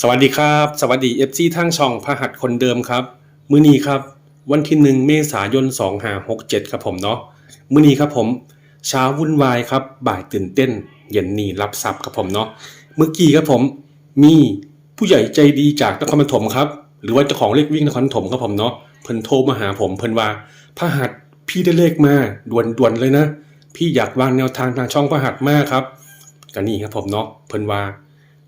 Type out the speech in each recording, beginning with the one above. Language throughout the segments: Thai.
สวัสดีครับ สวัสดีเอฟซีทางช่องพหัสคนเดิมครับ มือนีครับ วันที่หนึ่งเมษายน2 5 6 7 ครับผมเนาะมือนีครับผมเช้าวุ่นวายครับ บ่ายตื่นเต้น เย็นนีรับทรัพย์ครับผมเนาะเมื่อกี้ครับผมมีผู้ใหญ่ใจดีจากนครปฐมครับ หรือว่าเจ้าของเลขวิ่งนครปฐมครับผมเนาะเพิ่นโทรมาหาผมเพิ่นว่าพหัสพี่ได้เลขมาด่วนๆเลยนะ พี่อยากวางแนวทางทางช่องพหัสมากครับก็นี่ครับผมเนาะเพิ่นว่า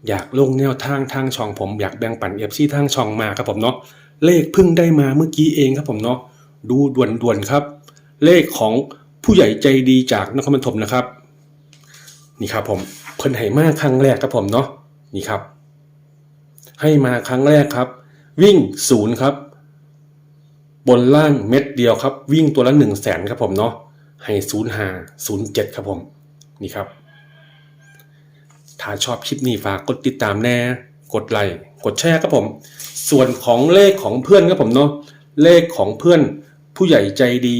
อยากลงแนวทางทางช่องผมอยากแบ่งปันเอฟซีทางช่องมาครับผมเนาะเลขเพิ่งได้มาเมื่อกี้เองครับผมเนาะดูด่วนๆครับ เลขของผู้ใหญ่ใจดีจากนครปฐมนะครับ นี่ครับผมเพิ่นให้มาครั้งแรกครับผมเนาะนี่ครับ ให้มาครั้งแรกครับ วิ่งศูนย์ครับ บนล่างเม็ดเดียวครับ วิ่งตัวละหนึ่งแสนครับผมเนาะให้ศูนย์ห้าศูนย์เจ็ดครับผม นี่ครับ ถ้าชอบคลิปนี้ฝากกดติดตามแน่ กดไลค์กดแชร์ครับผม ส่วนของเลขของเพื่อนครับผมเนาะเลขของเพื่อนผู้ใหญ่ใจดี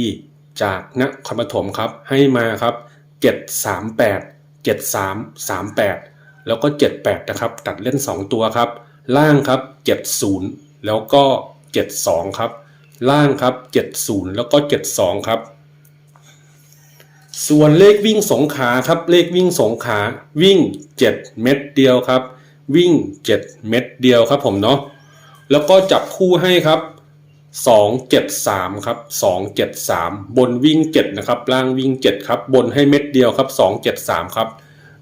จากนครปฐมครับ ให้มาครับ 738 7338 แล้วก็ 78 นะครับ ตัดเล่น 2 ตัวครับ ล่างครับ 70 แล้วก็ 72 ครับ ล่างครับ 70 แล้วก็ 72 ครับ ส่วนเลขวิ่งสงขาครับเลขวิ่งสงขาวิ่ง 7 เม็ดเดียวครับ วิ่ง 7 เม็ดเดียวครับผมเนาะแล้วก็จับคู่ให้ครับ2 7 3ครับ2 7 3 บนวิ่ง 7 นะครับ ล่างวิ่ง 7 ครับ บนให้เม็ดเดียวครับ 2 7 3 ครับ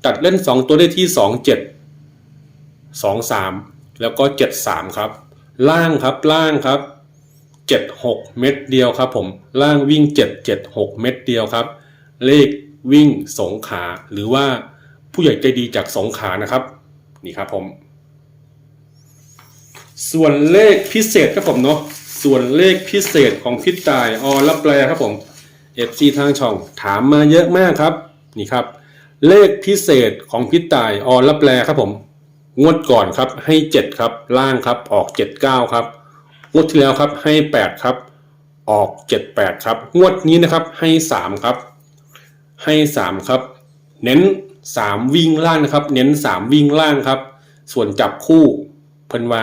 ตัดเล่น 2 ตัวได้ที่ 2 7 2 3 แล้วก็ 7 3 ครับ ล่างครับล่างครับ 7 6 เม็ดเดียวครับผมล่างวิ่ง 7 7 6 เม็ดเดียวครับ เลขวิ่งสงขา หรือว่าผู้ใหญ่ใจดีจากสงขานะครับ นี่ครับผม ส่วนเลขพิเศษครับผมเนาะส่วนเลขพิเศษของพิตายอรับแปลครับผม FC ทางช่องถามมาเยอะมากครับ นี่ครับ เลขพิเศษของพิตายอรับแปลครับผมงวดก่อนครับให้ 7 ครับ ล่างครับออก 79 ครับ งวดที่แล้วครับให้ 8 ครับ ออก 78 ครับ งวดนี้นะครับให้ 3 ครับ ให้ 3 ครับ เน้น 3 วิ่งล่างนะครับ เน้น 3 วิ่งล่างครับ ส่วนจับคู่เพิ่นว่า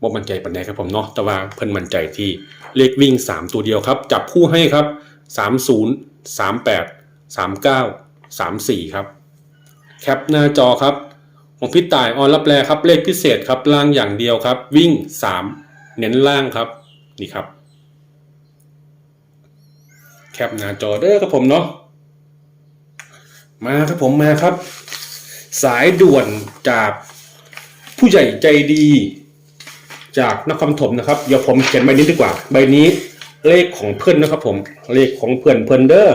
บ่มั่นใจปานใดครับผมเนาะแต่ว่าเพิ่นมั่นใจที่เลขวิ่ง 3 ตัวเดียวครับ จับคู่ให้ครับ 30 38 39 34 ครับ แคปหน้าจอครับของพี่ต่ายออนรับแลครับเลขพิเศษครับล่างอย่างเดียวครับ วิ่ง 3 เน้นล่างครับนี่ครับ แคปหน้าจอเด้อครับผมเนาะ มาครับผมมาครับ สายด่วนจากผู้ใหญ่ใจดี จากนครปฐมนะครับเดี๋ยวผมเขียนใบนี้ดีกว่า ใบนี้เลขของเพื่อนนะครับผมเลขของเพื่อนเพื่อนเด้อ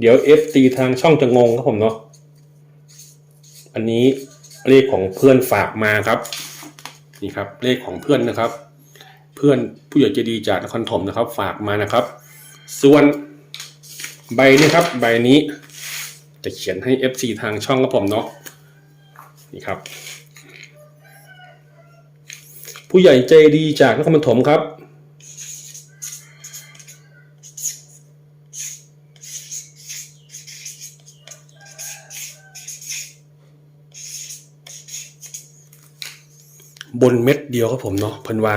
เดี๋ยวเอฟตีทางช่องจะงงครับผมเนาะอันนี้เลขของเพื่อนฝากมาครับ นี่ครับ เลขของเพื่อนนะครับ เพื่อนผู้ใหญ่ใจดีจากนครปฐมนะครับ ฝากมานะครับ ส่วนใบนี้ครับ ใบนี้ จะเขียนให้ FC ทางช่องครับผมเนาะนี่ครับ ผู้ใหญ่ใจดีจากนครปฐมครับ บนเม็ดเดียวครับผมเนาะพิ่นวา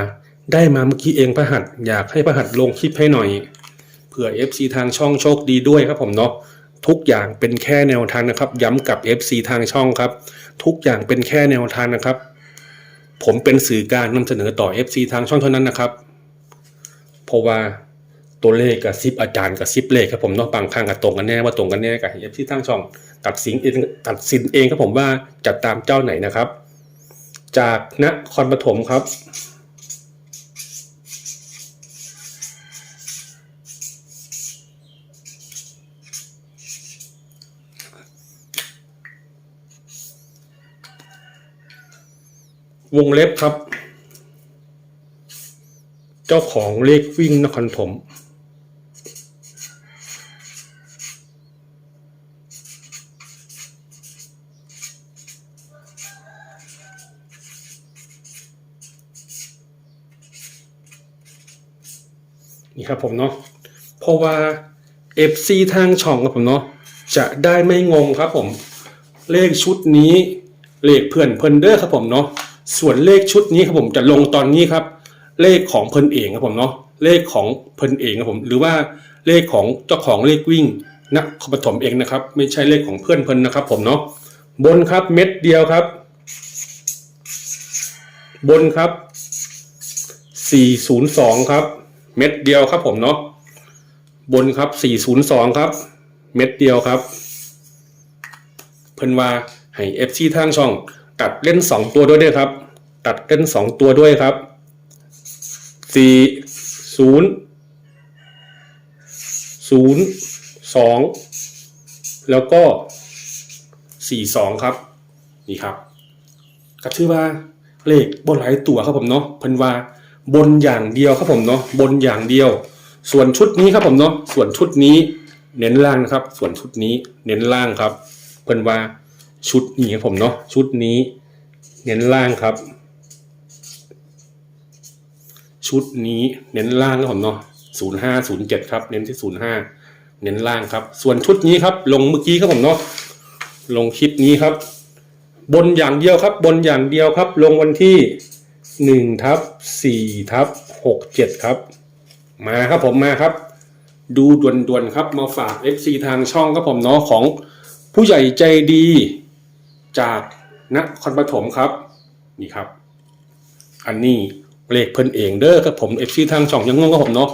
ได้มาเมื่อกี้เองพระหัสอยากให้พระหัสลงคลิปให้หน่อยเผื่อ FC ทางช่องโชคดีด้วยครับผมเนาะ ทุกอย่างเป็นแค่แนวทางนะครับ ย้ำกับ FC ทางช่องครับ ทุกอย่างเป็นแค่แนวทางนะครับ ผมเป็นสื่อการนำเสนอต่อ FC ทางช่องเท่านั้นนะครับ เพราะว่าตัวเลขกับซิปอาจารย์กับซิปเลขครับผมเนาะบางครั้งกับตรงกันแน่ว่าตรงกันแน่กับ FC ทางช่อง ตัดสินเองตัดสินเองครับผมว่าจะตามเจ้าไหนนะครับ จากนครปฐมครับ วงเล็บครับ เจ้าของเลขวิ่งนครถมนี่ครับผมเนาะเพราะว่า FC ทางช่องครับผมเนาะจะได้ไม่งงครับผม เลขชุดนี้ เลขเพื่อนเพิ่นเด้อครับผมเนาะ ส่วนเลขชุดนี้ครับผมจะลงตอนนี้ครับ เลขของเพิ่นเองครับผมเนาะเลขของเพิ่นเองครับผม หรือว่าเลขของเจ้าของเลขวิ่งนครปฐมเองนะครับ ไม่ใช่เลขของเพื่อนเพิ่นนะครับ ผมเนาะบนครับเม็ดเดียวครับ บนครับ 402 ครับ เม็ดเดียวครับผมเนาะบนครับ 402 ครับ เม็ดเดียวครับ เพิ่นว่าให้ FC ทางช่อง ตัดเล่น2ตัวด้วยเด้วยครับ ตัดเล่น2ตัวด้วยครับ4 0 0 2แล้วก็42ครับ นี่ครับก็ชื่อว่าเลขบนหลายตัวครับผมเนาะเพิ่นว่าบนอย่างเดียวครับผมเนาะบนอย่างเดียว ส่วนชุดนี้ครับผมเนาะส่วนชุดนี้เน้นล่างนะครับ ส่วนชุดนี้เน้นล่างครับ เพิ่นว่า ชุดนี้ครับผมเนาะชุดนี้ เน้นล่างครับ ชุดนี้เน้นล่างครับผมเนาะศูนย์ห้าศูนย์เจ็ดครับ เน้นที่ศูนย์ห้าเน้นล่างครับ ส่วนชุดนี้ครับ ลงเมื่อกี้ครับผมเนาะลงคลิปนี้ครับ บนอย่างเดียวครับ บนอย่างเดียวครับ ลงวันที่หนึ่งทับสี่ทับหกเจ็ดครับ มาครับผมมาครับ ดูด่วนๆครับมาฝาก FC ทางช่องครับผมเนาะของผู้ใหญ่ใจดี จากนครปฐมครับนี่ครับ อันนี้เลขเพิ่นเองเด้อครับผม FC ทางช่องยังงงกับผมเนาะ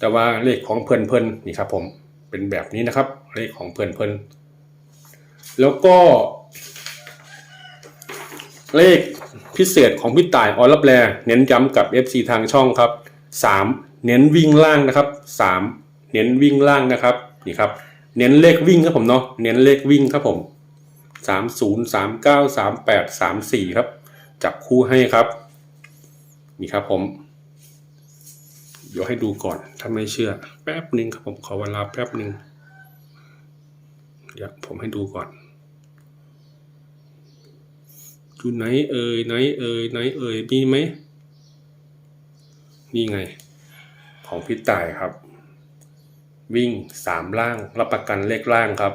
แต่ว่าเลขของเพิ่นเพิ่นนี่ครับ ผมเป็นแบบนี้นะครับ เลขของเพิ่นเพิ่นแล้วก็ เลขพิเศษของพี่ต่ายออรับแลเน้นย้ำกับ FC ทางช่องครับ 3 เน้นวิ่งล่างนะครับ 3 เน้นวิ่งล่างนะครับนี่ครับ เน้นเลขวิ่งครับผมเนาะเน้นเลขวิ่งครับผม 30 39 38 34 ครับ จับคู่ให้ครับ นี่ครับผม เดี๋ยวให้ดูก่อนถ้าไม่เชื่อ แป๊บหนึ่งครับผมขอเวลาแป๊บหนึ่งเดี๋ยวผมให้ดูก่อนอยู่ไหนเอ่ยไหนเอ่ยไหนเอ่ยมีไหมนี่ไง ของพี่ต่ายครับ วิ่งสามล่างรับประกันเลขล่างครับ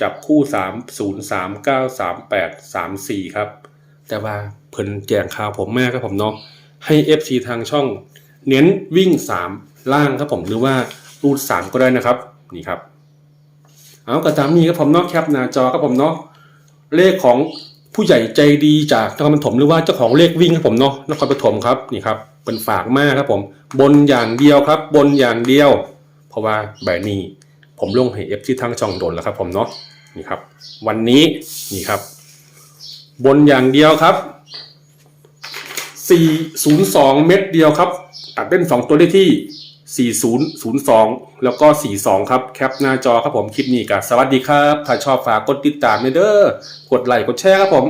จับคู่สามศูนย์สามเก้าสามแปดสามสี่ครับ แต่ว่าเพิ่นแจงข่าวผมแม่ครับผมเนาะให้ FC ทางช่อง เน้นวิ่งสามล่างครับผมหรือว่ารูดสามก็ได้นะครับนี่ครับ เอากระตามนี้ครับผมเนาะแคปหน้าจอครับผมเนาะเลขของผู้ใหญ่ใจดีจากนครปฐมหรือว่าเจ้าของเลขวิ่งครับผมเนาะนครปฐมครับนี่ครับเป็นฝากมากครับผม บนอย่างเดียวครับ บนอย่างเดียว เพราะว่าแบบนี้ผมลงให้เอฟที่ทั้งช่องโดนแล้วครับผมเนาะ นี่ครับ วันนี้นี่ครับ บนอย่างเดียวครับ 402 เม็ดเดียวครับ ตัดเล่น 2 ตัวได้ที่ 4002 แล้วก็ 42 ครับ แคปหน้าจอครับผมคลิปนี้กับสวัสดีครับ ถ้าชอบฝากกดติดตามเด้อกดไลค์กดแชร์ครับผม